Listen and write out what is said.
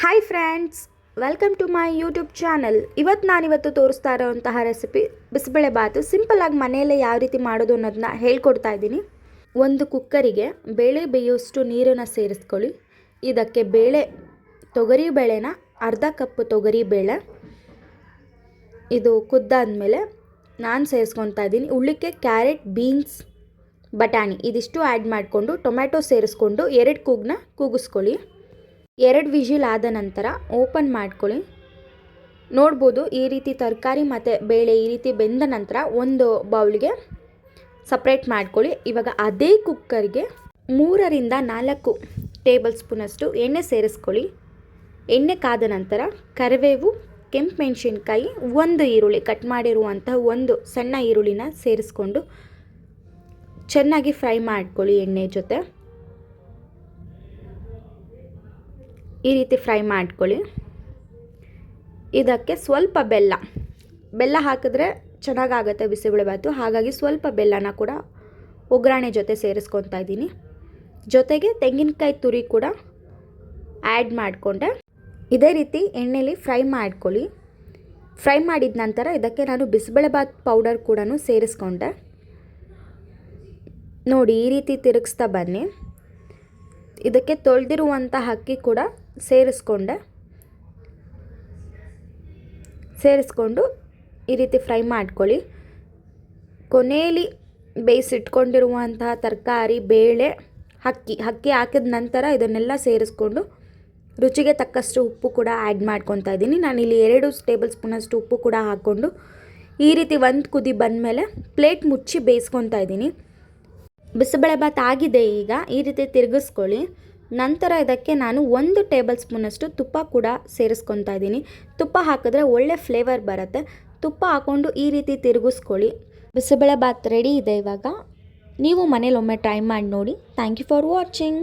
Hi friends welcome to my YouTube channel ಇವತ್ತು ನಾನಿವತ್ತು ತೋರಿಸ್ತಾ ಇರೋವಂತಹ ರೆಸಿಪಿ ಬಿಸಿಬೇಳೆ ಬಾತು ಆಗಿ ಮನೆಯಲ್ಲೇ ಯಾವ ರೀತಿ ಮಾಡೋದು ಅನ್ನೋದನ್ನ ಹೇಳ್ಕೊಡ್ತಾ ಇದ್ದೀನಿ. ಒಂದು ಕುಕ್ಕರಿಗೆ ಬೇಳೆ ಬೇಯೋಷ್ಟು ನೀರನ್ನು ಸೇರಿಸ್ಕೊಳ್ಳಿ. ಇದಕ್ಕೆ ಬೇಳೆ ತೊಗರಿ ಬೇಳೆನ ಅರ್ಧ ಕಪ್ ತೊಗರಿ ಬೇಳೆ. ಇದು ಕುದ್ದಾದ್ಮೇಲೆ ನಾನು ಸೇರಿಸ್ಕೊತಾ ಇದ್ದೀನಿ. ಉಳ್ಳಿಕ್ಕೆ ಕ್ಯಾರೆಟ್, ಬೀನ್ಸ್, ಬಟಾಣಿ, ಇದಿಷ್ಟು ಆ್ಯಡ್ ಮಾಡಿಕೊಂಡು ಟೊಮ್ಯಾಟೊ ಸೇರಿಸ್ಕೊಂಡು ಎರಡು ಕೂಗನ್ನ ಕೂಗಿಸ್ಕೊಳ್ಳಿ. ಎರಡು ವಿಷಿಲ್ ಆದ ನಂತರ ಓಪನ್ ಮಾಡ್ಕೊಳ್ಳಿ. ನೋಡ್ಬೋದು ಈ ರೀತಿ ತರಕಾರಿ ಮತ್ತು ಬೇಳೆ ಈ ರೀತಿ ಬೆಂದ ನಂತರ ಒಂದು ಬೌಲ್ಗೆ ಸಪ್ರೇಟ್ ಮಾಡ್ಕೊಳ್ಳಿ. ಇವಾಗ ಅದೇ ಕುಕ್ಕರ್ಗೆ ಮೂರರಿಂದ ನಾಲ್ಕು ಟೇಬಲ್ ಸ್ಪೂನಷ್ಟು ಎಣ್ಣೆ ಸೇರಿಸ್ಕೊಳ್ಳಿ. ಎಣ್ಣೆ ಕಾದ ನಂತರ ಕರಿಬೇವು, ಕೆಂಪು ಮೆಣಸಿನ್ಕಾಯಿ, ಒಂದು ಈರುಳ್ಳಿ ಕಟ್ ಮಾಡಿರುವಂತಹ ಒಂದು ಸಣ್ಣ ಈರುಳ್ಳಿನ ಸೇರಿಸ್ಕೊಂಡು ಚೆನ್ನಾಗಿ ಫ್ರೈ ಮಾಡ್ಕೊಳ್ಳಿ ಎಣ್ಣೆ ಜೊತೆ. ಈ ರೀತಿ ಫ್ರೈ ಮಾಡ್ಕೊಳ್ಳಿ. ಇದಕ್ಕೆ ಸ್ವಲ್ಪ ಬೆಲ್ಲ. ಬೆಲ್ಲ ಹಾಕಿದ್ರೆ ಚೆನ್ನಾಗಾಗುತ್ತೆ ಬಿಸಿಬೇಳೆಭಾತು ಹಾಗಾಗಿ ಸ್ವಲ್ಪ ಬೆಲ್ಲನ ಕೂಡ ಒಗ್ಗರಣೆ ಜೊತೆ ಸೇರಿಸ್ಕೊತಾ ಇದ್ದೀನಿ. ಜೊತೆಗೆ ತೆಂಗಿನಕಾಯಿ ತುರಿ ಕೂಡ ಆ್ಯಡ್ ಮಾಡಿಕೊಂಡೆ. ಇದೇ ರೀತಿ ಎಣ್ಣೆಲಿ ಫ್ರೈ ಮಾಡ್ಕೊಳ್ಳಿ. ಫ್ರೈ ಮಾಡಿದ ನಂತರ ಇದಕ್ಕೆ ನಾನು ಬಿಸಿಬೇಳೆಭಾತ್ ಪೌಡರ್ ಕೂಡ ಸೇರಿಸ್ಕೊಂಡೆ. ನೋಡಿ ಈ ರೀತಿ ತಿರುಗಿಸ್ತಾ ಬನ್ನಿ. ಇದಕ್ಕೆ ತೊಳೆದಿರುವಂಥ ಅಕ್ಕಿ ಕೂಡ ಸೇರಿಸ್ಕೊಂಡೆ. ಸೇರಿಸ್ಕೊಂಡು ಈ ರೀತಿ ಫ್ರೈ ಮಾಡ್ಕೊಳ್ಳಿ. ಕೊನೆಯಲ್ಲಿ ಬೇಯಿಸಿಟ್ಕೊಂಡಿರುವಂತಹ ತರಕಾರಿ, ಬೇಳೆ ಅಕ್ಕಿ ಅಕ್ಕಿ ಹಾಕಿದ ನಂತರ ಇದನ್ನೆಲ್ಲ ಸೇರಿಸ್ಕೊಂಡು ರುಚಿಗೆ ತಕ್ಕಷ್ಟು ಉಪ್ಪು ಕೂಡ ಆ್ಯಡ್ ಮಾಡ್ಕೊತಾ ಇದ್ದೀನಿ. ನಾನಿಲ್ಲಿ ಎರಡು ಟೇಬಲ್ ಸ್ಪೂನಷ್ಟು ಉಪ್ಪು ಕೂಡ ಹಾಕ್ಕೊಂಡು ಈ ರೀತಿ ಒಂದು ಕುದಿ ಬಂದಮೇಲೆ ಪ್ಲೇಟ್ ಮುಚ್ಚಿ ಬೇಯಿಸ್ಕೊತಾ ಇದ್ದೀನಿ. ಬಿಸಿಬೇಳೆಭಾತ್ ಆಗಿದೆ ಈಗ, ಈ ರೀತಿ ತಿರುಗಿಸ್ಕೊಳ್ಳಿ. ನಂತರ ಇದಕ್ಕೆ ನಾನು ಒಂದು ಟೇಬಲ್ ಸ್ಪೂನಷ್ಟು ತುಪ್ಪ ಕೂಡ ಸೇರಿಸ್ಕೊತಾ ಇದ್ದೀನಿ. ತುಪ್ಪ ಹಾಕಿದ್ರೆ ಒಳ್ಳೆ ಫ್ಲೇವರ್ ಬರುತ್ತೆ. ತುಪ್ಪ ಹಾಕ್ಕೊಂಡು ಈ ರೀತಿ ತಿರುಗಿಸ್ಕೊಳ್ಳಿ. ಬಿಸಿಬೇಳೆಭಾತ್ ರೆಡಿ ಇದೆ ಇವಾಗ. ನೀವು ಮನೇಲಿ ಒಮ್ಮೆ ಟ್ರೈ ಮಾಡಿ ನೋಡಿ. Thank you for watching.